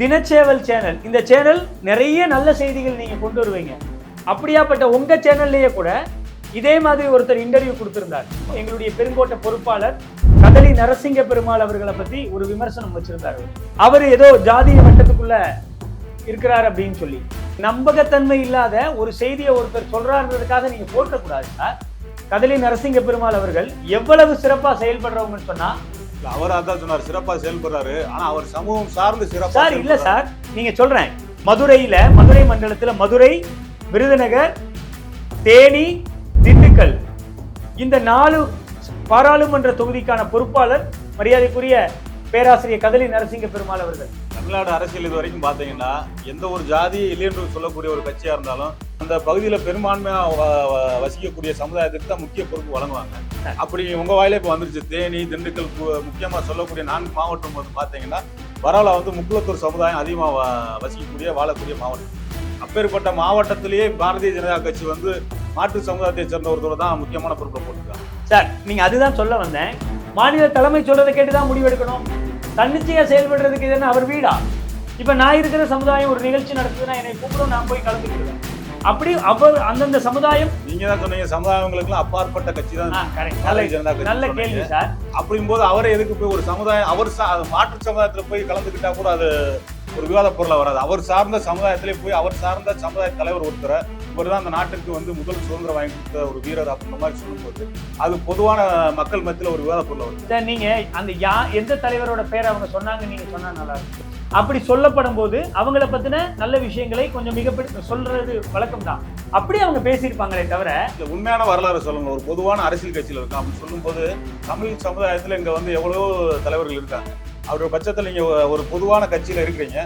தினச்சேவல் channel. இந்த channel நிறைய நல்ல செய்திகள் நீங்க கொண்டு வருவீங்க. அப்படியாப்பட்ட உங்க சேனல்லையே கூட இதே மாதிரி ஒருத்தர் இன்டர்வியூ கொடுத்திருந்தார். எங்களுடைய பெருங்கோட்ட பொறுப்பாளர் கதலி நரசிங்க பெருமாள் அவர்களை பத்தி ஒரு விமர்சனம் வச்சிருந்தாரு அவர். ஏதோ ஜாதிய வட்டத்துக்குள்ள இருக்கிறார் அப்படின்னு சொல்லி. நம்பகத்தன்மை இல்லாத ஒரு செய்தியை ஒருத்தர் சொல்றாருன்றதுக்காக நீங்க போட்டக்கூடாது சார் கதலி நரசிங்க பெருமாள் அவர்கள் எவ்வளவு சிறப்பாக செயல்படுறவங்கன்னு சொன்னா அவர் அதான் சொன்னார் சிறப்பா செயல்படுறாரு. ஆனா அவர் சமூகம் சார்ந்து சிறப்பா சார் இல்ல. சார் நீங்க சொல்றேன். மதுரையில மதுரை மண்டலத்துல மதுரை விருதுநகர் தேனி திண்டுக்கல் இந்த நாலு பாராளுமன்ற தொகுதிக்கான பொறுப்பாளர் மரியாதைக்குரிய பேராசிரியர் கதலி நரசிங்க பெருமாள் அவர்கள். தமிழ்நாடு அரசியல் இது வரைக்கும் பார்த்தீங்கன்னா எந்த ஒரு ஜாதி இல்லை என்று சொல்லக்கூடிய ஒரு கட்சியாக இருந்தாலும் அந்த பகுதியில் பெரும்பான்மையாக வ- வசிக்கக்கூடிய சமுதாயத்துக்கு தான் முக்கிய பொறுப்பு வழங்குவாங்க. அப்படி உங்கள் வாயில இப்போ வந்துருச்சு தேனி திண்டுக்கல் முக்கியமாக சொல்லக்கூடிய நான்கு மாவட்டம் வந்து பார்த்தீங்கன்னா பரவாயில்ல வந்து முக்குளத்தூர் சமுதாயம் அதிகமாக வசிக்கக்கூடிய வாழக்கூடிய மாவட்டம். அப்பேற்பட்ட மாவட்டத்திலேயே பாரதிய ஜனதா கட்சி வந்து மாற்று சமுதாயத்தை சேர்ந்த ஒருத்தர் தான் முக்கியமான பொறுப்பை போட்டுருக்காங்க. சார் நீங்கள் அதுதான் சொல்ல வந்தேன். மாநில தலைமை சொல்றதை கேட்டு தான் முடிவெடுக்கணும். தன்னிச்சையா செயல்படுறதுக்கு இது என்ன அவர் வீடா? இப்ப நான் இருக்கிற சமுதாயம் ஒரு நிகழ்ச்சி நடத்துதுன்னா என்னை கூப்பிடும் நான் போய் கலந்துக்கிடுவேன் அப்படி அவர் அந்தந்த சமுதாயம் நீங்க தான் சொன்னீங்க சமுதாயங்களுக்குலாம் அப்பாற்பட்ட கட்சி தான் நல்ல. கேள்வி சார். அப்படிங்கும்போது அவரை எதுக்கு போய் ஒரு சமுதாயம் அவர் மாற்று சமுதாயத்துல போய் கலந்துக்கிட்டா கூட அது ஒரு விவாத பொருளா வராது. அவர் சார்ந்த சமுதாயத்திலே போய் அவர் சார்ந்த சமுதாய தலைவர் ஒருத்தரை இவர் தான் அந்த நாட்டுக்கு வந்து முதல் சுதந்திரம் வாங்கி கொடுத்த ஒரு வீரர் அப்படின்ற மாதிரி சொல்லும்போது அது பொதுவான மக்கள் மத்தியில ஒரு விவாத பொருளா வருது. சார் நீங்க அந்த யா எந்த தலைவரோட பேரை அவங்க சொன்னாங்க நீங்க சொன்னா நல்லா இருக்கும். அப்படி சொல்லப்படும் போது அவங்கள பத்தின நல்ல விஷயங்களை கொஞ்சம் மிகப்பெரிய சொல்றது வழக்கம் தான் அப்படி அவங்க பேசியிருப்பாங்களே தவிர உண்மையான வரலாறு சொல்லுங்க. ஒரு பொதுவான அரசியல் கட்சியில இருக்கு அப்படின்னு சொல்லும்போது தமிழ் சமுதாயத்துல இங்க வந்து எவ்வளவோ தலைவர்கள் இருக்காங்க. அவரோட பட்சத்தில் நீங்க ஒரு பொதுவான கட்சியில இருக்கிறீங்க.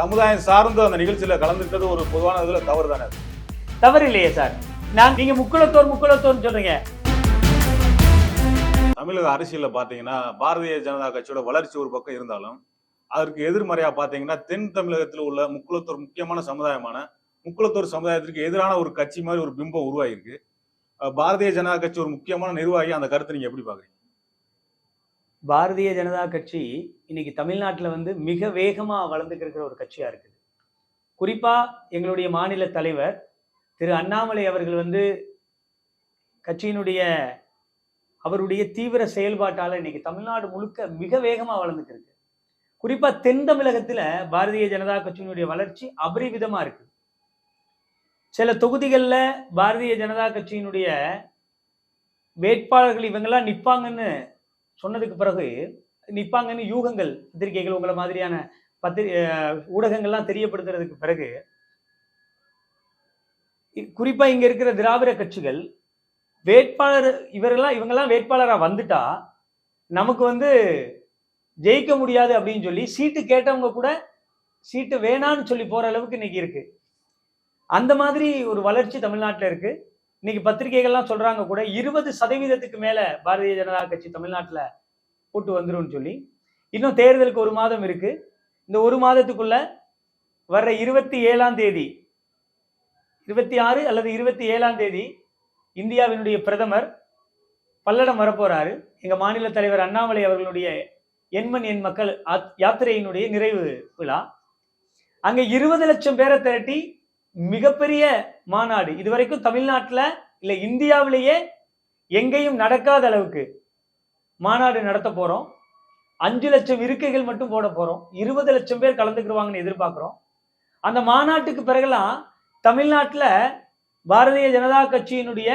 சமுதாயம் சார்ந்து அந்த நிகழ்ச்சியில கலந்துக்கிட்டது ஒரு பொதுவான இதுல தவறு தானே. தவறு இல்லையே சார். நான் நீங்க முக்குளத்தோர் முக்குளத்தோர்னு சொல்றீங்க. தமிழக அரசியல்ல பாத்தீங்கன்னா பாரதிய ஜனதா கட்சியோட வளர்ச்சி ஒரு பக்கம் இருந்தாலும் அதற்கு எதிர்மறையா பாத்தீங்கன்னா தென் தமிழகத்தில் உள்ள முக்குளத்தூர் முக்கியமான சமுதாயமான முக்குளத்தூர் சமுதாயத்திற்கு எதிரான ஒரு கட்சி மாதிரி ஒரு பிம்பம் உருவாகிருக்கு பாரதிய ஜனதா கட்சி ஒரு முக்கியமான நிர்வாகி அந்த கருத்தை நீங்க எப்படி பாக்குறீங்க? பாரதிய ஜனதா கட்சி இன்னைக்கு தமிழ்நாட்டில் வந்து மிக வேகமாக வளர்ந்துக்கிருக்கிற ஒரு கட்சியாக இருக்குது. குறிப்பாக எங்களுடைய மாநில தலைவர் திரு அண்ணாமலை அவர்கள் வந்து கட்சியினுடைய அவருடைய தீவிர செயல்பாட்டால் இன்னைக்கு தமிழ்நாடு முழுக்க மிக வேகமாக வளர்ந்துக்கிருக்கு. குறிப்பாக தென் தமிழகத்தில் பாரதிய ஜனதா கட்சியினுடைய வளர்ச்சி அபரிவிதமாக இருக்கு. சில தொகுதிகளில் பாரதிய ஜனதா கட்சியினுடைய வேட்பாளர்கள் இவங்கெல்லாம் நிற்பாங்கன்னு சொன்னதுக்கு பிறகு நிற்பாங்கன்னு யூகங்கள் பத்திரிகைகள் உங்களை மாதிரியான பத்திரி ஊடகங்கள்லாம் தெரியப்படுத்துறதுக்கு பிறகு குறிப்பாக இங்கே இருக்கிற திராவிட கட்சிகள் வேட்பாளர் இவரெல்லாம் இவங்கெல்லாம் வேட்பாளராக வந்துட்டா நமக்கு வந்து ஜெயிக்க முடியாது அப்படின்னு சொல்லி சீட்டு கேட்டவங்க கூட சீட்டு வேணான்னு சொல்லி போகிற அளவுக்கு இன்னைக்கு இருக்குது அந்த மாதிரி ஒரு வளர்ச்சி தமிழ்நாட்டில் இருக்குது இன்னைக்கு பத்திரிகைகள்லாம் சொல்றாங்க கூட இருபது சதவீதத்துக்கு மேல பாரதிய ஜனதா கட்சி தமிழ்நாட்டில் கூட்டு வந்துரும்னு சொல்லி. இன்னும் தேர்தலுக்கு ஒரு மாதம் இருக்கு. இந்த ஒரு மாதத்துக்குள்ள வர்ற இருபத்தி ஏழாம் தேதி இருபத்தி ஆறு அல்லது இருபத்தி ஏழாம் தேதி இந்தியாவினுடைய பிரதமர் பல்லடம் வரப்போறாரு. எங்க மாநில தலைவர் அண்ணாமலை அவர்களுடைய எண்மண் என் மக்கள் ஆத்- யாத்திரையினுடைய நிறைவு விழா. அங்க இருபது லட்சம் பேரை திரட்டி மிகப்பெரிய மாநாடு. இதுவரைக்கும் தமிழ்நாட்டில் இல்லை இந்தியாவிலேயே எங்கேயும் நடக்காத அளவுக்கு மாநாடு நடத்த போகிறோம் அஞ்சு லட்சம் இருக்கைகள் மட்டும் போட போகிறோம் இருபது லட்சம் பேர் கலந்துக்கிடுவாங்கன்னு எதிர்பார்க்குறோம். அந்த மாநாட்டுக்கு பிறகுலாம் தமிழ்நாட்டில் பாரதிய ஜனதா கட்சியினுடைய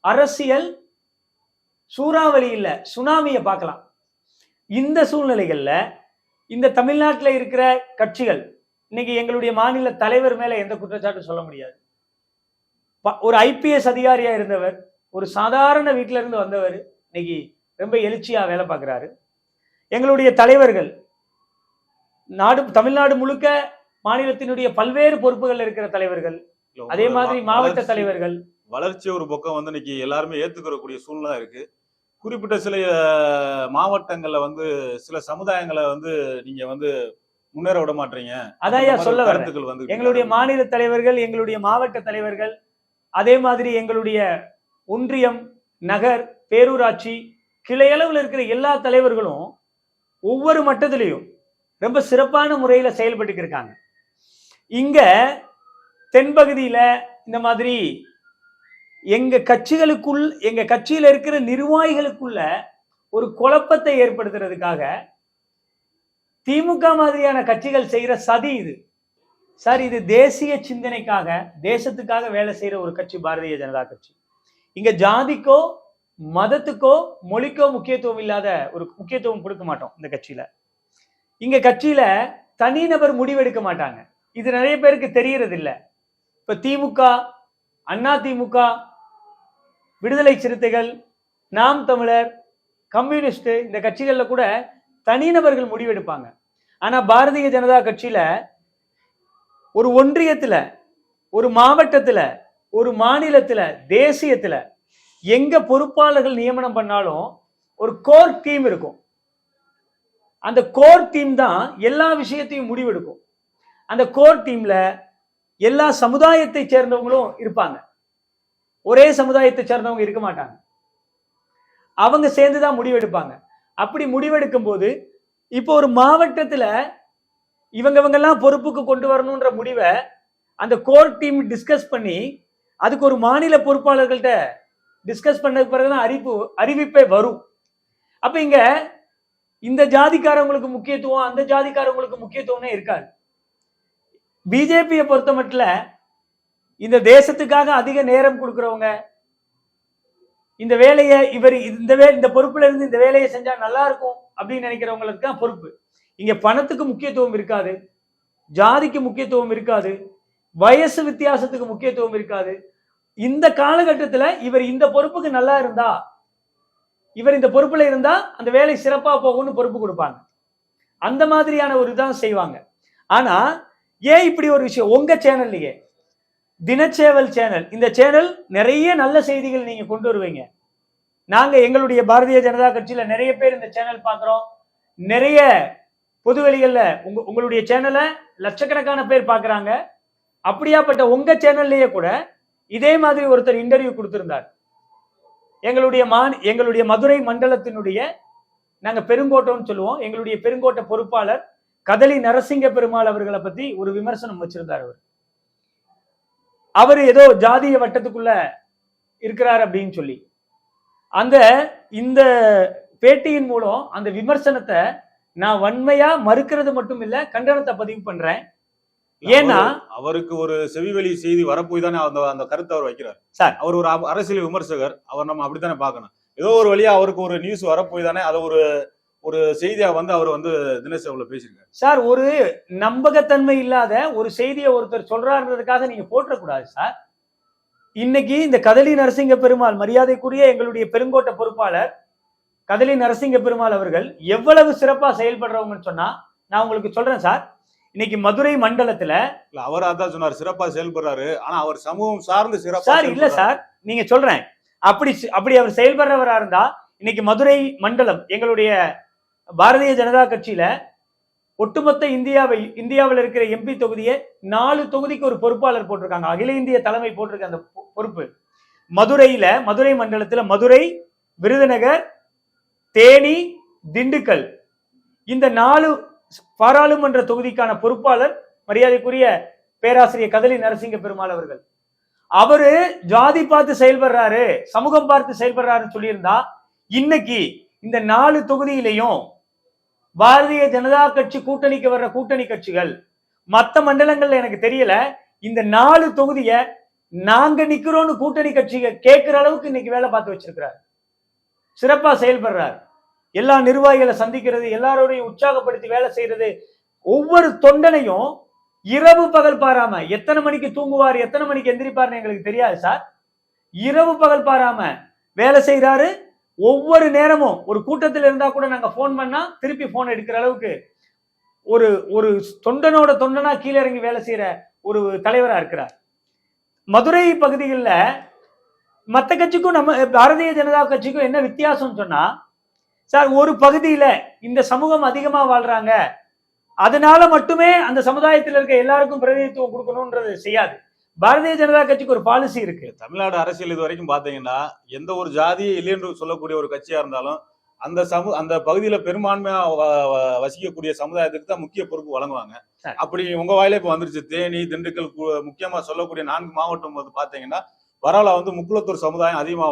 அரசியல் சூறாவளி இல்லை சுனாமியை பார்க்கலாம். இந்த சூழ்நிலைகளில் இந்த தமிழ்நாட்டில் இருக்கிற கட்சிகள் இன்னைக்கு எங்களுடைய மாநில தலைவர் மேல எந்த குற்றச்சாட்டும் சொல்ல முடியாது. ப- ஒரு ஐபிஎஸ் அதிகாரியா இருந்தவர் ஒரு சாதாரண வீட்டில இருந்து வந்தவர் இன்னைக்கு ரொம்ப எழுச்சியா வேலை பார்க்குறாரு. எங்களுடைய தலைவர்கள் நாடு தமிழ்நாடு முழுக்க மாநிலத்தினுடைய பல்வேறு பொறுப்புகள் இருக்கிற தலைவர்கள் அதே மாதிரி மாவட்ட தலைவர்கள். வளர்ச்சி ஒரு பக்கம் வந்து இன்னைக்கு எல்லாருமே ஏத்துக்கிறக்கூடிய சூழ்நிலை இருக்கு. குறிப்பிட்ட சில மாவட்டங்கள்ல வந்து சில சமுதாயங்களை வந்து நீங்க வந்து முன்னேற விட மாட்டீங்க. அதான் சொல்ல கருத்துக்கள் வந்து எங்களுடைய மாநில தலைவர்கள் எங்களுடைய மாவட்ட தலைவர்கள் அதே மாதிரி எங்களுடைய ஒன்றியம் நகர் பேரூராட்சி கிளையளவில் இருக்கிற எல்லா தலைவர்களும் ஒவ்வொரு மட்டத்திலையும் ரொம்ப சிறப்பான முறையில செயல்பட்டு இருக்காங்க. இங்க தென்பகுதியில இந்த மாதிரி எங்க கட்சிகளுக்குள் எங்க கட்சியில இருக்கிற நிர்வாகிகளுக்குள்ள ஒரு குழப்பத்தை ஏற்படுத்துறதுக்காக திமுக மாதிரியான கட்சிகள் செய்கிற சதி இது. சார் இது தேசிய சிந்தனைக்காக தேசத்துக்காக வேலை செய்கிற ஒரு கட்சி பாரதிய ஜனதா கட்சி. இங்கே ஜாதிக்கோ மதத்துக்கோ மொழிக்கோ முக்கியத்துவம் இல்லாத ஒரு முக்கியத்துவம் கொடுக்க மாட்டோம் இந்த கட்சியில. இங்கே கட்சியில தனிநபர் முடிவெடுக்க மாட்டாங்க. இது நிறைய பேருக்கு தெரியறது இல்லை இப்போ திமுக அண்ணா திமுக விடுதலை சிறுத்தைகள் நாம் தமிழர் கம்யூனிஸ்ட் இந்த கட்சிகளில் கூட தனிநபர்கள் முடிவெடுப்பாங்க. ஆனா பாரதிய ஜனதா கட்சியில ஒரு ஒன்றியத்துல ஒரு மாவட்டத்துல ஒரு மாநிலத்துல தேசியத்துல எங்க பொறுப்பாளர்கள் நியமனம் பண்ணாலும் ஒரு கோர் டீம் இருக்கும். அந்த கோர் டீம் தான் எல்லா விஷயத்தையும் முடிவெடுக்கும். அந்த கோர் டீம்ல எல்லா சமுதாயத்தை சேர்ந்தவங்களும் இருப்பாங்க. ஒரே சமுதாயத்தை சேர்ந்தவங்க இருக்க மாட்டாங்க. அவங்க சேர்ந்து தான் முடிவெடுப்பாங்க. அப்படி முடிவெடுக்கும் போது இப்போ ஒரு மாவட்டத்தில் இவங்க இவங்கெல்லாம் பொறுப்புக்கு கொண்டு வரணுன்ற முடிவை அந்த கோர் டீம் டிஸ்கஸ் பண்ணி அதுக்கு ஒரு மாநில பொறுப்பாளர்கள்ட்ட டிஸ்கஸ் பண்ண பிறகுதான் அறிவிப்பு அறிவிப்பே வரும். அப்ப இங்க இந்த ஜாதிக்காரவங்களுக்கு முக்கியத்துவம் அந்த ஜாதிக்காரங்களுக்கு முக்கியத்துவம்னே இருக்காது. பிஜேபியை பொறுத்த மட்டும் இந்த தேசத்துக்காக அதிக நேரம் கொடுக்குறவங்க இந்த வேலையை இவர் இந்த வே இந்த பொறுப்புல இருந்து இந்த வேலையை செஞ்சா நல்லா இருக்கும் அப்படின்னு நினைக்கிறவங்களுக்கு தான் பொறுப்பு. இங்க பணத்துக்கு முக்கியத்துவம் இருக்காது ஜாதிக்கு முக்கியத்துவம் இருக்காது வயசு வித்தியாசத்துக்கு முக்கியத்துவம் இருக்காது. இந்த காலகட்டத்துல இவர் இந்த பொறுப்புக்கு நல்லா இருந்தா இவர் இந்த பொறுப்புல இருந்தா அந்த வேலை சிறப்பா போகும்னு பொறுப்பு கொடுப்பாங்க. அந்த மாதிரியான ஒரு இதான் செய்வாங்க. ஆனா ஏன் இப்படி ஒரு விஷயம்? உங்க சேனல்லையே தினச்சேவல் சேனல். இந்த சேனல் நிறைய நல்ல செய்திகள் நீங்க கொண்டு வருவீங்க. நாங்க எங்களுடைய பாரதிய ஜனதா கட்சியில நிறைய பேர் இந்த சேனல் பார்க்குறோம். நிறைய பொதுவெளிகளில் உங்க உங்களுடைய சேனலை லட்சக்கணக்கான பேர் பாக்குறாங்க அப்படியாப்பட்ட உங்க சேனல்லையே கூட இதே மாதிரி ஒருத்தர் இன்டர்வியூ கொடுத்திருந்தார். எங்களுடைய மான் எங்களுடைய மதுரை மண்டலத்தினுடைய நாங்க பெருங்கோட்டம்னு சொல்லுவோம். எங்களுடைய பெருங்கோட்ட பொறுப்பாளர் கதலி நரசிங்க பெருமாள் அவர்களை பத்தி ஒரு விமர்சனம் வச்சிருந்தார் அவர். அவர் ஏதோ ஜாதிய வட்டத்துக்குள்ள இருக்கிறார் அப்படின்னு சொல்லி. அந்த இந்த பேட்டியின் மூலம் அந்த விமர்சனத்தை நான் வன்மையா மறுக்கிறது மட்டும் இல்ல கண்டனத்தை பதிவு பண்றேன். ஏன்னா அவரு- அவருக்கு ஒரு செவிவெளி செய்தி வரப்போய் தானே அந்த அந்த கருத்தை அவர் வைக்கிறார். சார். அவர் ஒரு அரசியல் விமர்சகர் அவர் நம்ம அப்படித்தானே பார்க்கணும். ஏதோ ஒரு வழியா அவருக்கு ஒரு நியூஸ் வரப்போய் தானே அதை ஒரு ஒரு செய்தியா வந்து அவர் வந்து தினசேவல பேசியிருக்காரு. சார் ஒரு நம்பகத்தன்மை இல்லாத ஒரு செய்தியை ஒருத்தர் சொல்றாருன்றதுக்காக நீங்க போற்றக்கூடாது சார். இன்னைக்கு இந்த கதலி நரசிங்க பெருமாள் மரியாதைக்குரிய எங்களுடைய பெருங்கோட்ட பொறுப்பாளர் கதலி நரசிங்க பெருமாள் அவர்கள் எவ்வளவு சிறப்பா செயல்படுறவங்கன்னு சொன்னா நான் உங்களுக்கு சொல்றேன் சார். இன்னைக்கு மதுரை மண்டலத்துல இல்ல அவர் அதான் சொன்னார் சிறப்பா செயல்படுறாரு. ஆனா அவர் சமூகம் சார்ந்து சிறப்பா சார் இல்ல. சார். நீங்க சொல்றேன். அப்படி அப்படி அவர் செயல்படுறவரா இருந்தா இன்னைக்கு மதுரை மண்டலம் எங்களுடைய பாரதிய ஜனதா கட்சியில ஒட்டுமொத்த இந்தியாவை இந்தியாவில் இருக்கிற எம்பி தொகுதியை நாலு தொகுதிக்கு ஒரு பொறுப்பாளர் போட்டிருக்காங்க. அகில இந்திய தலைமை போட்டிருக்க அந்த பொ- பொறுப்பு. மதுரையில மதுரை மண்டலத்தில் மதுரை விருதுநகர் தேனி திண்டுக்கல். இந்த நாலு பாராளுமன்ற தொகுதிக்கான பொறுப்பாளர் மரியாதைக்குரிய பேராசிரியர் கதலி நரசிங்க பெருமாள் அவர்கள். அவரு ஜாதி பார்த்து செயல்படுறாரு சமூகம் பார்த்து செயல்படுறாருன்னு சொல்லியிருந்தா இன்னைக்கு இந்த நாலு தொகுதியிலையும் பாரதிய ஜனதா கட்சி கூட்டணிக்கு வர்ற கூட்டணி கட்சிகள். மற்ற மண்டலங்கள்ல எனக்கு தெரியல. இந்த நாலு தொகுதிய நாங்க நிக்கிறோம்னு கூட்டணி கட்சிகள் கேட்கிற அளவுக்கு இன்னைக்கு வேலை பார்த்து வச்சிருக்கிறார். சிறப்பா செயல்படுறார். எல்லா நிர்வாகிகளை சந்திக்கிறது எல்லாரோடையும் உற்சாகப்படுத்தி வேலை செய்யறது ஒவ்வொரு தொண்டனையும் இரவு பகல் பாராம எத்தனை மணிக்கு தூங்குவார் எத்தனை மணிக்கு எந்திரிப்பார்னு எங்களுக்கு தெரியாது சார். இரவு பகல் பாராம வேலை செய்யறாரு ஒவ்வொரு நேரமும் ஒரு கூட்டத்தில் இருந்தா கூட நாங்க ஃபோன் பண்ணா திருப்பி போன் எடுக்கிற அளவுக்கு ஒரு ஒரு தொண்டனோட தொண்டனா கீழே இறங்கி வேலை செய்யற ஒரு தலைவரா இருக்கிறார். மதுரை பகுதிகளில் மற்ற கட்சிக்கும் நம்ம பாரதிய ஜனதா கட்சிக்கும் என்ன வித்தியாசம்னு சொன்னா சார் ஒரு பகுதியில இந்த சமூகம் அதிகமா வாழ்றாங்க. அதனால மட்டுமே அந்த சமுதாயத்தில் இருக்க எல்லாருக்கும் பிரதிநிதித்துவம் கொடுக்கணும்ன்றது செய்யாது. பாரதிய ஜனதா கட்சிக்கு ஒரு பாலிசி இருக்கு. தமிழ்நாடு அரசியல் இது வரைக்கும் பாத்தீங்கன்னா எந்த ஒரு ஜாதியே இல்லைன்னு சொல்லக்கூடிய ஒரு கட்சியா இருந்தாலும் அந்த சமு அந்த பகுதியில பெரும்பான்மையா வசிக்கக்கூடிய சமுதாயத்துக்கு தான் முக்கிய பொறுப்பு வழங்குவாங்க. அப்படி உங்க வாயில இப்ப வந்துருச்சு தேனி திண்டுக்கல் முக்கியமா சொல்லக்கூடிய நான்கு மாவட்டம் வந்து பாத்தீங்கன்னா பரவாயில்ல வந்து முக்குளத்தூர் சமுதாயம் அதிகமா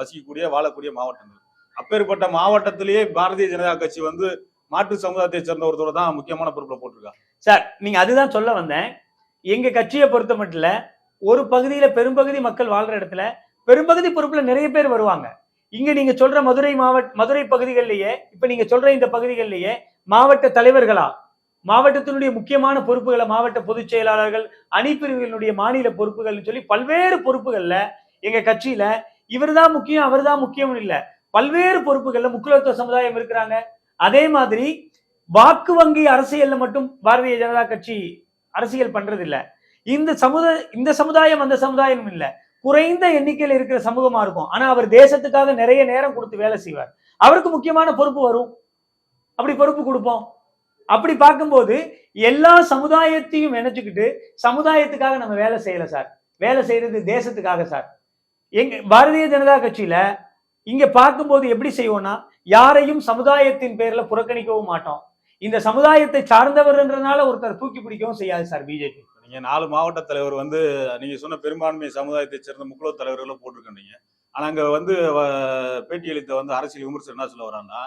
வசிக்கக்கூடிய வாழக்கூடிய மாவட்டங்கள். அப்பேற்பட்ட மாவட்டத்திலேயே பாரதிய ஜனதா கட்சி வந்து மாற்று சமுதாயத்தை சேர்ந்த ஒருத்தர் தான் முக்கியமான பொறுப்புல போட்டிருக்காங்க சார் நீங்க அதுதான் சொல்ல வந்தேன். எங்க கட்சியை பொறுத்த மட்டும் இல்ல, ஒரு பகுதியில பெரும்பகுதி மக்கள் வாழ்ற இடத்துல பெரும்பகுதி பொறுப்புல நிறைய பேர் வருவாங்க. இங்க நீங்க சொல்ற மதுரை மாவட்ட மதுரை பகுதிகளிலேயே இப்ப நீங்க சொல்ற இந்த பகுதிகளிலேயே மாவட்ட தலைவர்களா மாவட்டத்தினுடைய முக்கியமான பொறுப்புகளை மாவட்ட பொதுச் செயலாளர்கள் அணிப்பிரிவுகளினுடைய மாநில பொறுப்புகள்னு சொல்லி பல்வேறு பொறுப்புகள்ல எங்க கட்சியில இவர்தான் முக்கியம் அவர்தான் முக்கியம் இல்லை. பல்வேறு பொறுப்புகள்ல முக்கியத்துவ சமுதாயம் இருக்கிறாங்க. அதே மாதிரி வாக்கு வங்கி அரசியல்ல மட்டும் பாரதிய ஜனதா கட்சி அரசியல் பண்றது இல்ல இந்த சமுதாய இந்த சமுதாயம் அந்த சமுதாயம் இல்ல. குறைந்த எண்ணிக்கையில் இருக்கிற சமூகமா இருக்கும். ஆனா அவர் தேசத்துக்காக நிறைய நேரம் கொடுத்து வேலை செய்வார். அவருக்கு முக்கியமான பொறுப்பு வரும். அப்படி பொறுப்பு கொடுப்போம். அப்படி பார்க்கும்போது எல்லா சமுதாயத்தையும் நினைச்சுக்கிட்டு சமுதாயத்துக்காக நம்ம வேலை செய்யல சார். வேலை செய்யறது தேசத்துக்காக சார். எங்க பாரதிய ஜனதா கட்சியில இங்க பார்க்கும்போது எப்படி செய்வோம்னா யாரையும் சமுதாயத்தின் பேர்ல புறக்கணிக்கவும் மாட்டோம். இந்த சமுதாயத்தை சார்ந்தவர்ன்றனால ஒருத்தர் தூக்கி பிடிக்கவும் செய்யாது சார் பிஜேபி நீங்க நாலு மாவட்ட தலைவர் வந்து நீங்க சொன்ன பெரும்பான்மை சமுதாயத்தை சேர்ந்த முக்குள தலைவர்களும் போட்டிருக்கீங்க ஆனா அங்க வந்து வ- பேட்டியளித்த வந்து அரசியல் விமர்சனம் என்ன சொல்ல வராங்கன்னா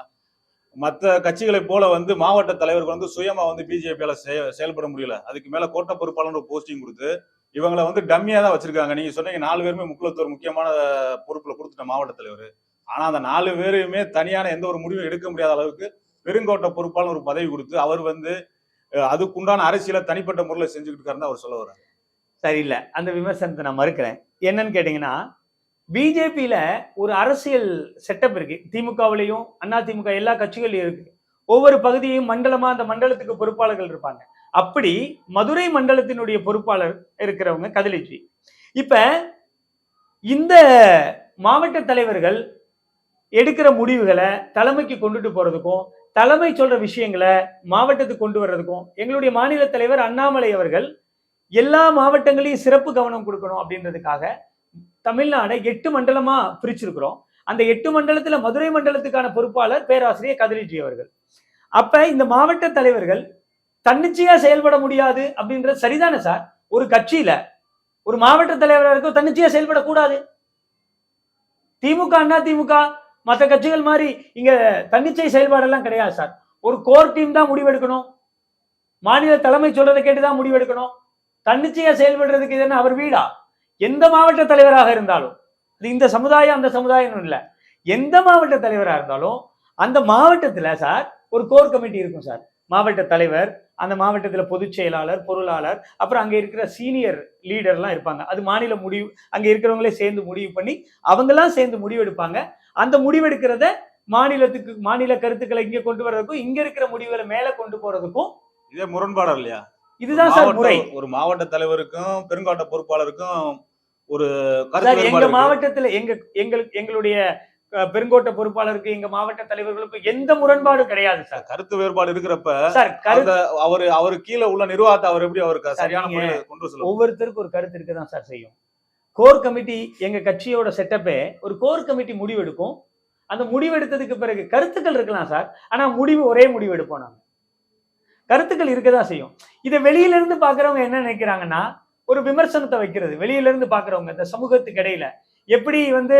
மற்ற கட்சிகளை போல வந்து மாவட்ட தலைவர்கள் வந்து சுயமா வந்து பிஜேபியால செயல்பட முடியல. அதுக்கு மேல கோட்ட பொறுப்பாளர் போஸ்டிங் கொடுத்து இவங்களை வந்து டம்மியா தான் வச்சிருக்காங்க. நீங்க சொன்னீங்க நாலு பேருமே முக்குளத்தூர் முக்கியமான பொறுப்புல கொடுத்துட்ட மாவட்ட தலைவர். ஆனா அந்த நாலு பேருமே தனியான எந்த ஒரு முடிவும் எடுக்க முடியாத அளவுக்கு பெருங்கோட்டை பொறுப்பாளர் ஒரு பதவி கொடுத்து அவர் வந்து அதுக்குண்டான அரசியலை தனிப்பட்ட முறையில் செஞ்சுக்கிட்டு இருக்காருன்னு அவர் சொல்ல வர்றாரு. சரியில்லை. அந்த விமர்சனத்தை நான் மறுக்கிறேன். என்னன்னு கேட்டீங்கன்னா பிஜேபியில ஒரு அரசியல் செட்டப் இருக்கு. திமுகவிலையும் அண்ணா திமுக எல்லா கட்சிகளையும் இருக்கு. ஒவ்வொரு பகுதியும் மண்டலமா அந்த மண்டலத்துக்கு பொறுப்பாளர்கள் இருப்பாங்க. அப்படி மதுரை மண்டலத்தினுடைய பொறுப்பாளர் இருக்கிறவங்க கதிலிச்சி இப்ப இந்த மாவட்ட தலைவர்கள் எடுக்கிற முடிவுகளை தலைமைக்கு கொண்டுட்டு போறதுக்கும் தலைமை சொல்ற விஷயங்களை மாவட்டத்துக்கு கொண்டு வர்றதுக்கும் எங்களுடைய மாநில தலைவர் அண்ணாமலை அவர்கள் எல்லா மாவட்டங்களையும் சிறப்பு கவனம் கொடுக்கணும் அப்படின்றதுக்காக தமிழ்நாடை எட்டு மண்டலமா பிரிச்சிருக்கிறோம். அந்த எட்டு மண்டலத்துல மதுரை மண்டலத்துக்கான பொறுப்பாளர் பேராசிரியர் கதிரிஜி அவர்கள். அப்ப இந்த மாவட்ட தலைவர்கள் தன்னிச்சையா செயல்பட முடியாது அப்படின்றது சரிதானே சார்? ஒரு கட்சியில ஒரு மாவட்ட தலைவராக இருக்கும் தன்னிச்சையா செயல்படக்கூடாது. திமுக அண்ணா திமுக மற்ற கட்சிகள் மாதிரி இங்க தன்னிச்சை செயல்பாடெல்லாம் கிடையாது சார். ஒரு கோர் டீம் தான் முடிவெடுக்கணும். மாநில தலைமை சொல்றதை கேட்டு தான் முடிவெடுக்கணும். தன்னிச்சையா செயல்படுறதுக்கு இது என்ன அவர் வீடா? எந்த மாவட்ட தலைவராக இருந்தாலும். அது இந்த சமுதாயம் அந்த சமுதாயம் இல்லை. எந்த மாவட்ட தலைவராக இருந்தாலும் அந்த மாவட்டத்தில் சார் ஒரு கோர் கமிட்டி இருக்கும் சார். மாவட்ட தலைவர் அந்த மாவட்டத்தில் பொதுச் செயலாளர் பொருளாளர் அப்புறம் அங்கே இருக்கிற சீனியர் லீடர்லாம் இருப்பாங்க. அது மாநில முடிவு அங்கே இருக்கிறவங்களே சேர்ந்து முடிவு பண்ணி அவங்கெல்லாம் சேர்ந்து முடிவெடுப்பாங்க அந்த முடிவெடுக்கிறத மாநிலத்துக்கு மாநில கருத்துக்களை இங்க கொண்டு வர்றதுக்கும் இங்க இருக்கிற முடிவுகளை மேல கொண்டு போறதுக்கும் இதே முரண்பாடு இல்லையா? இதுதான் சார் முறை. ஒரு மாவட்ட தலைவருக்கும் பெருங்கோட்ட பொறுப்பாளருக்கும் ஒரு எங்க. மாவட்டத்துல எங்க எங்களுக்கு எங்களுடைய பெருங்கோட்ட பொறுப்பாளருக்கு எங்க மாவட்ட தலைவர்களுக்கும் எந்த முரண்பாடும் கிடையாது சார். கருத்து வேறுபாடு இருக்கிறப்ப சார் கருத்து அவரு அவரு கீழே உள்ள நிர்வாகத்தை அவர் எப்படி அவருக்கு சார், சரியான ஒவ்வொருத்தருக்கும் ஒரு கருத்து இருக்க தான் சார் செய்யும். கோர் கமிட்டி எங்கள் கட்சியோட செட்டப்பே ஒரு கோர் கமிட்டி முடிவெடுக்கும். அந்த முடிவெடுத்ததுக்கு பிறகு கருத்துக்கள் இருக்கலாம் சார். ஆனால் முடிவு ஒரே முடிவு எடுப்போம் நாங்கள் கருத்துக்கள் இருக்க தான் செய்யும். இதை வெளியில இருந்து என்ன நினைக்கிறாங்கன்னா ஒரு விமர்சனத்தை வைக்கிறது. வெளியில இருந்து இந்த சமூகத்துக்கு இடையில. எப்படி வந்து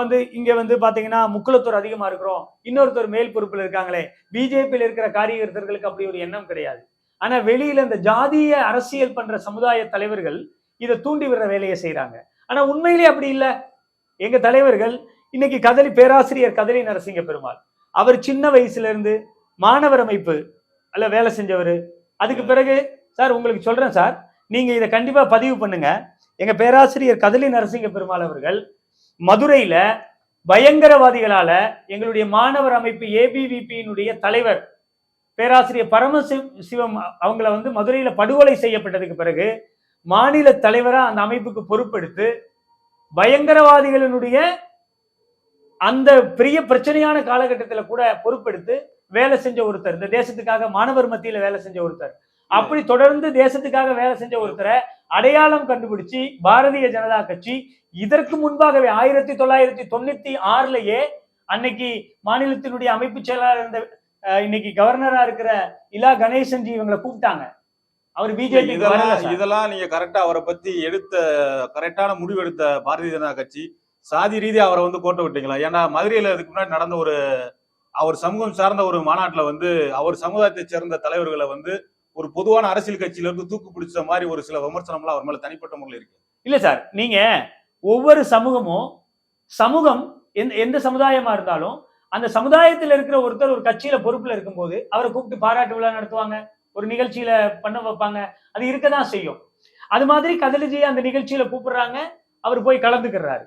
வந்து இங்கே வந்து பார்த்தீங்கன்னா முக்குளத்தூர் அதிகமாக இருக்கிறோம். இன்னொருத்தர் மேல் பொறுப்பில் இருக்காங்களே. பிஜேபியில் இருக்கிற காரியகர்த்தர்களுக்கு அப்படி ஒரு எண்ணம் கிடையாது. ஆனால் வெளியில் இந்த ஜாதிய அரசியல் பண்ணுற சமுதாய தலைவர்கள் இதை தூண்டி விடுற வேலையை செய்கிறாங்க ஆனால் உண்மையிலேயே அப்படி இல்லை. எங்கள் தலைவர்கள் இன்னைக்கு கதலி பேராசிரியர் கதலி நரசிங்க பெருமாள். அவர் சின்ன வயசுலேருந்து மாணவர் அமைப்பு அல்ல வேலை செஞ்சவர். அதுக்கு பிறகு சார் உங்களுக்கு சொல்கிறேன் சார் நீங்கள் இதை கண்டிப்பாக பதிவு பண்ணுங்க. எங்கள் பேராசிரியர் கதலி நரசிங்க பெருமாள் அவர்கள் மதுரையில் பயங்கரவாதிகளால் எங்களுடைய மாணவர் அமைப்பு ஏபிவிபியினுடைய தலைவர் பேராசிரியர் பரமசிவ சிவம் அவங்கள வந்து மதுரையில் படுகொலை செய்யப்பட்டதுக்கு பிறகு மாநில தலைவராக அந்த அமைப்புக்கு பொறுப்பெடுத்து பயங்கரவாதிகளினுடைய அந்த பெரிய பிரச்சனையான காலகட்டத்தில் கூட பொறுப்பெடுத்து வேலை செஞ்ச ஒருத்தர் இந்த தேசத்துக்காக மாணவர் மத்தியில் வேலை செஞ்ச ஒருத்தர். அப்படி தொடர்ந்து தேசத்துக்காக வேலை செஞ்ச ஒருத்தரை அடையாளம் கண்டுபிடிச்சு பாரதிய ஜனதா கட்சி இதற்கு முன்பாகவே ஆயிரத்தி தொள்ளாயிரத்தி தொண்ணூத்தி ஆறுலயே அன்னைக்கு மாநிலத்தினுடைய அமைப்பு செயலாளர் இருந்த இன்னைக்கு கவர்னரா இருக்கிற இலா கணேசன்ஜி இவங்களை கூப்பிட்டாங்க. அவர் பிஜேபி இதெல்லாம் இதெல்லாம் நீங்க கரெக்டா அவரை பத்தி எடுத்த கரெக்டான முடிவு எடுத்த பாரதிய ஜனதா கட்சி சாதி ரீதியா அவரை வந்து கோட்டை விட்டீங்களா? ஏன்னா மதுரையில இதுக்கு முன்னாடி நடந்த ஒரு அவர் சமூகம் சார்ந்த ஒரு மாநாட்டுல வந்து அவர் சமுதாயத்தை சேர்ந்த தலைவர்களை வந்து ஒரு பொதுவான அரசியல் கட்சியில இருந்து தூக்கு பிடிச்ச மாதிரி ஒரு சில விமர்சனம்லாம் அவர் மேல தனிப்பட்ட முறையில் இருக்கு. இல்ல சார் நீங்க ஒவ்வொரு சமூகமும் சமூகம் எந்த எந்த சமுதாயமா இருந்தாலும் அந்த சமுதாயத்தில் இருக்கிற ஒருத்தர் ஒரு கட்சியில பொறுப்புல இருக்கும்போது அவரை கூப்பிட்டு பாராட்டு விழா நடத்துவாங்க. ஒரு நிகழ்ச்சியில பண்ண வைப்பாங்க. அது இருக்கதான் செய்யும். அது மாதிரி கதலிஜி அந்த நிகழ்ச்சியில கூப்பிடுறாங்க. அவர் போய் கலந்துக்கிறாரு.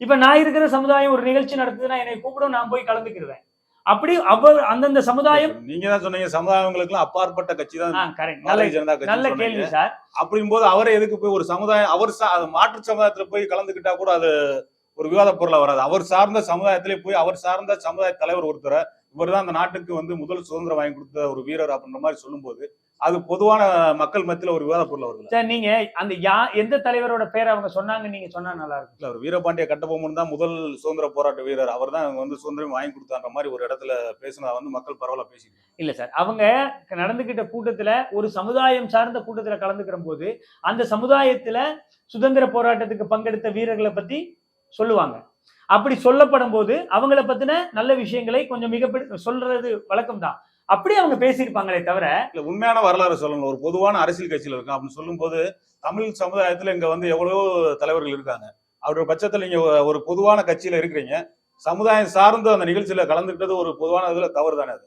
இப்ப நான் இருக்கிற சமுதாயம் ஒரு நிகழ்ச்சி நடத்துதுன்னா என்னை கூப்பிடும் நான் போய் கலந்துக்கிடுவேன் அப்படி அவர் அந்தந்த சமுதாயம் நீங்க தான் சொன்னீங்க சமுதாயங்களுக்கு அப்பாற்பட்ட கட்சி தான் கரெக்ட் நல்ல நல்ல கேள்வி சார். அப்படிங்கும் போது அவரை எதுக்கு போய் ஒரு சமுதாயம் அவர் மாற்று சமுதாயத்துல போய் கலந்துக்கிட்டா கூட அது ஒரு விவாத பொருளா வராது. அவர் சார்ந்த சமுதாயத்திலே போய் அவர் சார்ந்த சமுதாய தலைவர் ஒருத்தரை இவர் தான் அந்த நாட்டுக்கு வந்து முதல் சுதந்திரம் வாங்கி கொடுத்த ஒரு வீரர் அப்படின்ற மாதிரி சொல்லும்போது அது பொதுவான மக்கள் மத்தியில ஒரு விவாத பொருள் வருது சார் நீங்க அந்த யா எந்த தலைவரோட பேரை அவங்க சொன்னாங்க நீங்க சொன்னா நல்லா இருக்கும். இல்ல அவர் வீரபாண்டிய கட்டபொம்மன் தான் முதல் சுதந்திர போராட்ட வீரர். அவர் தான் வந்து சுதந்திரம் வாங்கி கொடுத்தான்ற மாதிரி ஒரு இடத்துல பேசினதா வந்து மக்கள் பரவலா பேசிட்டு இல்ல சார் அவங்க நடந்துகிட்ட கூட்டத்துல ஒரு சமுதாயம் சார்ந்த கூட்டத்துல கலந்துக்கிற போது அந்த சமுதாயத்துல சுதந்திர போராட்டத்துக்கு பங்கெடுத்த வீரர்களை பத்தி சொல்லுவாங்க. அப்படி சொல்லப்படும் போது அவங்கள பத்தின நல்ல விஷயங்களை கொஞ்சம் மிகப்பெரிய சொல்றது வழக்கம் தான் அப்படி அவங்க பேசியிருப்பாங்களே தவிர இல்ல உண்மையான வரலாறு சொல்லணும் ஒரு பொதுவான அரசியல் கட்சியில இருக்கும் அப்படின்னு சொல்லும்போது தமிழ் சமுதாயத்துல இங்க வந்து எவ்வளவோ தலைவர்கள் இருக்காங்க. அவருடைய பட்சத்துல நீங்க ஒரு பொதுவான கட்சியில இருக்கிறீங்க. சமுதாயம் சார்ந்து அந்த நிகழ்ச்சியில கலந்துக்கிட்டது ஒரு பொதுவான இதுல தவறு தானே அது?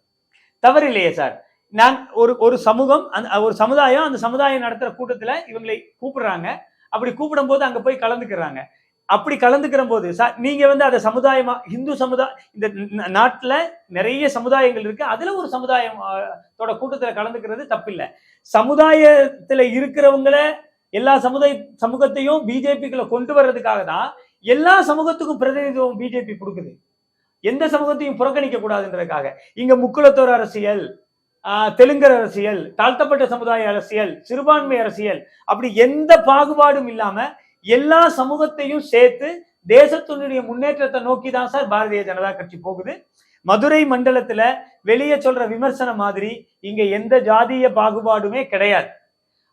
தவறு இல்லையே சார். நான் ஒரு ஒரு சமூகம் அந்த ஒரு சமுதாயம் அந்த சமுதாயம் நடத்துற கூட்டத்துல இவங்களை கூப்பிடுறாங்க. அப்படி கூப்பிடும் போது அங்க போய் கலந்துக்கிறாங்க. அப்படி கலந்துக்கிற போது சார் நீங்க வந்து அதை சமுதாயமா இந்து சமுதாய இந்த நாட்டில் நிறைய சமுதாயங்கள் இருக்கு. அதுல ஒரு சமுதாயம் ஆ, தோட கலந்துக்கிறது தப்பில்லை. சமுதாயத்தில் இருக்கிறவங்கள எல்லா சமுதாய சமூகத்தையும் பிஜேபிக்குள்ள கொண்டு வர்றதுக்காக தான் எல்லா சமூகத்துக்கும் பிரதிநிதித்துவம் பிஜேபி கொடுக்குது. எந்த சமூகத்தையும் புறக்கணிக்க கூடாதுன்றதுக்காக. இங்க முக்குலத்தோர் அரசியல் தெலுங்கர் அரசியல் தாழ்த்தப்பட்ட சமுதாய அரசியல் சிறுபான்மை அரசியல் அப்படி எந்த பாகுபாடும் இல்லாம எல்லா சமூகத்தையும் சேர்த்து தேசத்தினுடைய முன்னேற்றத்தை நோக்கி தான் சார் பாரதிய ஜனதா கட்சி போகுது. மதுரை மண்டலத்துல வெளியே சொல்ற விமர்சனம் மாதிரி இங்க எந்த ஜாதிய பாகுபாடுமே கிடையாது.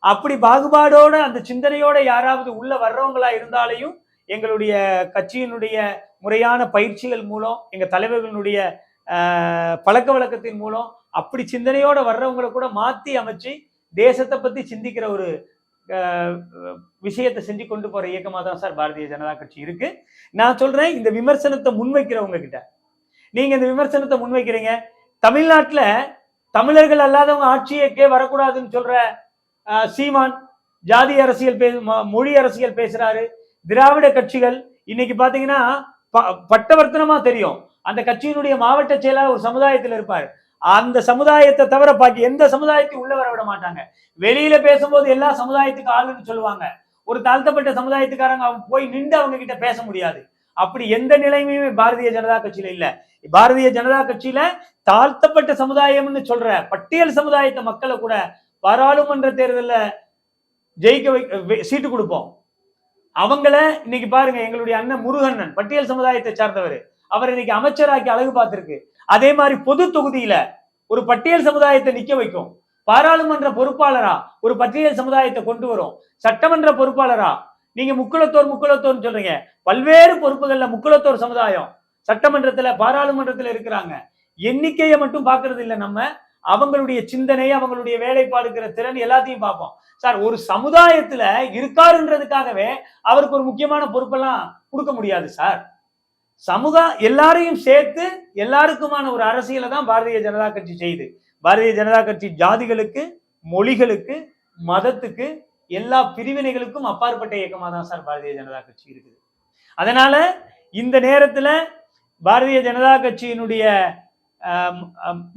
அப்படி பாகுபாடோட அந்த சிந்தனையோட யாராவது உள்ள வர்றவங்களா இருந்தாலையும் எங்களுடைய கட்சியினுடைய முறையான பயிற்சிகள் மூலம் எங்க தலைவர்களுடைய ஆஹ், பழக்க வழக்கத்தின் மூலம் அப்படி சிந்தனையோட வர்றவங்களை கூட மாத்தி அமைச்சு தேசத்தை பத்தி சிந்திக்கிற ஒரு விஷயத்தை செஞ்சு கொண்டு போற இயக்கமாக தான் சார் பாரதிய ஜனதா கட்சி இருக்கு. நான் சொல்றேன் இந்த விமர்சனத்தை முன்வைக்கிறவங்க கிட்ட. நீங்க இந்த விமர்சனத்தை முன்வைக்கிறீங்க. தமிழ்நாட்டுல தமிழர்கள் அல்லாதவங்க ஆட்சியக்கே வரக்கூடாதுன்னு சொல்ற சீமான் ஜாதி அரசியல் பே மொழி அரசியல் பேசுறாரு. திராவிட கட்சிகள் இன்னைக்கு பாத்தீங்கன்னா ப- பட்டவர்த்தனமா தெரியும். அந்த கட்சியினுடைய மாவட்ட செயலாளர் ஒரு சமுதாயத்தில் இருப்பார். அந்த சமுதாயத்தை தவிர பாக்கி எந்த சமுதாயத்தையும் உள்ள வர விட மாட்டாங்க. வெளியில பேசும்போது எல்லா சமுதாயத்துக்கு ஆளுன்னு சொல்லுவாங்க. ஒரு தாழ்த்தப்பட்ட சமுதாயத்துக்காரங்க அவங்க போய் நின்று அவங்க கிட்ட பேச முடியாது. அப்படி எந்த நிலைமையுமே பாரதிய ஜனதா கட்சியில இல்ல. பாரதிய ஜனதா கட்சியில தாழ்த்தப்பட்ட சமுதாயம்னு சொல்ற பட்டியல் சமுதாயத்தை மக்களை கூட பாராளுமன்ற தேர்தலில் ஜெயிக்க வை சீட்டு கொடுப்போம். அவங்கள இன்னைக்கு பாருங்க எங்களுடைய அண்ணன் முருகண்ணன் பட்டியல் சமுதாயத்தை சார்ந்தவர். அவர் இன்னைக்கு அமைச்சராக்கி அழகு பார்த்திருக்கு. அதே மாதிரி பொது தொகுதியில ஒரு பட்டியல் சமுதாயத்தை நிக்க வைக்கும். பாராளுமன்ற பொறுப்பாளரா ஒரு பட்டியல் சமுதாயத்தை கொண்டு வரும். சட்டமன்ற பொறுப்பாளரா? நீங்க முக்குளத்தோர் முக்குளத்தோர்னு சொல்றீங்க. பல்வேறு பொறுப்புகள்ல முக்குளத்தோர் சமுதாயம் சட்டமன்றத்துல பாராளுமன்றத்துல இருக்கிறாங்க. எண்ணிக்கையை மட்டும் பாக்குறது இல்லை நம்ம. அவங்களுடைய சிந்தனை அவங்களுடைய வேலைப்பாடுகிற திறன் எல்லாத்தையும் பார்ப்போம். சார் ஒரு சமுதாயத்துல இருக்காருன்றதுக்காகவே அவருக்கு ஒரு முக்கியமான பொறுப்பெல்லாம் கொடுக்க முடியாது சார். சமூகம் எல்லாரையும் சேர்த்து எல்லாருக்குமான ஒரு அரசியலை தான் பாரதிய ஜனதா கட்சி செய்யுது பாரதிய ஜனதா கட்சி ஜாதிகளுக்கு மொழிகளுக்கு மதத்துக்கு எல்லா பிரிவினைகளுக்கும் அப்பாற்பட்ட இயக்கமாக தான் சார் பாரதிய ஜனதா கட்சி இருக்குது. அதனால இந்த நேரத்தில் பாரதிய ஜனதா கட்சியினுடைய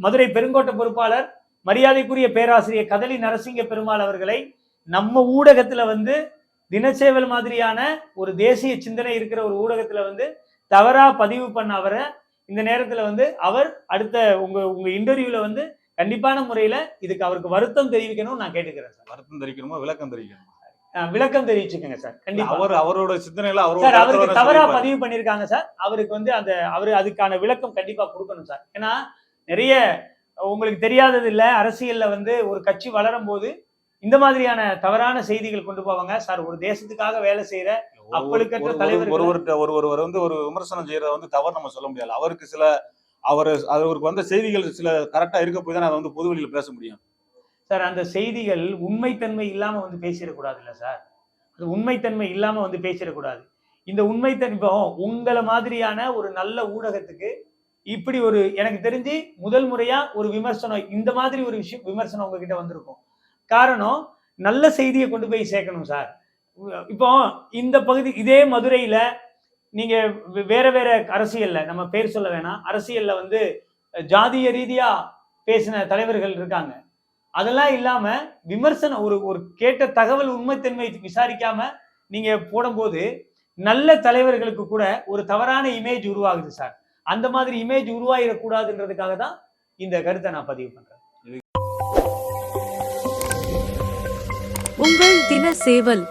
மதுரை பெருங்கோட்ட பொறுப்பாளர் மரியாதைக்குரிய பேராசிரியர் கதலி நரசிங்க பெருமாள் அவர்களை நம்ம ஊடகத்தில் வந்து தினசேவல் மாதிரியான ஒரு தேசிய சிந்தனை இருக்கிற ஒரு ஊடகத்தில் வந்து தவறா பதிவு பண்ண அவரை இந்த நேரத்துல வந்து அவர் அடுத்த உங்க உங்க இன்டர்வியூல வந்து கண்டிப்பான முறையில இதுக்கு அவருக்கு வருத்தம் தெரிவிக்கணும்னு நான் கேட்டுக்கிறேன் சார். வருத்தம் தெரிவிக்கணுமா? விளக்கம் தெரிவிக்கணுமா? விளக்கம் தெரிவிச்சுக்கோங்க சார். கண்டிப்பா. அவர் அவரோட சிந்தனையில சார் அவருக்கு தவறா. பதிவு பண்ணிருக்காங்க சார். அவருக்கு வந்து அந்த அவரு அதுக்கான விளக்கம் கண்டிப்பா கொடுக்கணும் சார். ஏன்னா நிறைய உங்களுக்கு தெரியாதது இல்ல அரசியல்ல வந்து ஒரு கட்சி வளரும் போது இந்த மாதிரியான தவறான செய்திகள் கொண்டு போவாங்க. சார் ஒரு தேசத்துக்காக வேலை செய்யற ஒருவர்கிட்ட ஒரு ஒருவர் வந்து ஒரு விமர்சனம் செய்யறத வந்து தவறு நம்ம சொல்ல முடியாது. அவருக்கு சில அவர் அவருக்கு வந்த செய்திகள் சில கரெக்டா இருக்க போய் தான் அதை வந்து பொதுவெளியில பேச முடியும். சார் அந்த செய்திகள் உண்மைத்தன்மை இல்லாம வந்து பேசிடக்கூடாது இல்ல சார்? அது உண்மைத்தன்மை இல்லாம வந்து பேசிடக்கூடாது. இந்த உண்மைத்தன்மை உங்களை மாதிரியான ஒரு நல்ல ஊடகத்துக்கு இப்படி ஒரு எனக்கு தெரிஞ்சு முதல் முறையா ஒரு விமர்சனம் இந்த மாதிரி ஒரு விஷயம் விமர்சனம் உங்ககிட்ட வந்திருக்கும். காரணம் நல்ல செய்தியை கொண்டு போய் சேர்க்கணும் சார். இப்போ இந்த பகுதி இதே மதுரையில நீங்க வேற வேற அரசியல்ல நம்ம பேர் சொல்ல வேணாம். அரசியல்ல வந்து ஜாதிய ரீதியா பேசின தலைவர்கள் இருக்காங்க. அதெல்லாம் இல்லாம விமர்சனம் ஒரு ஒரு கேட்ட தகவல் உண்மைத்தன்மை விசாரிக்காம நீங்க போடும்போது நல்ல தலைவர்களுக்கு கூட ஒரு தவறான இமேஜ் உருவாகுது சார். அந்த மாதிரி இமேஜ் உருவாகிடக்கூடாதுன்றதுக்காக தான் இந்த கருத்தை நான் பதிவு பண்றேன். உங்கள் தின சேவல்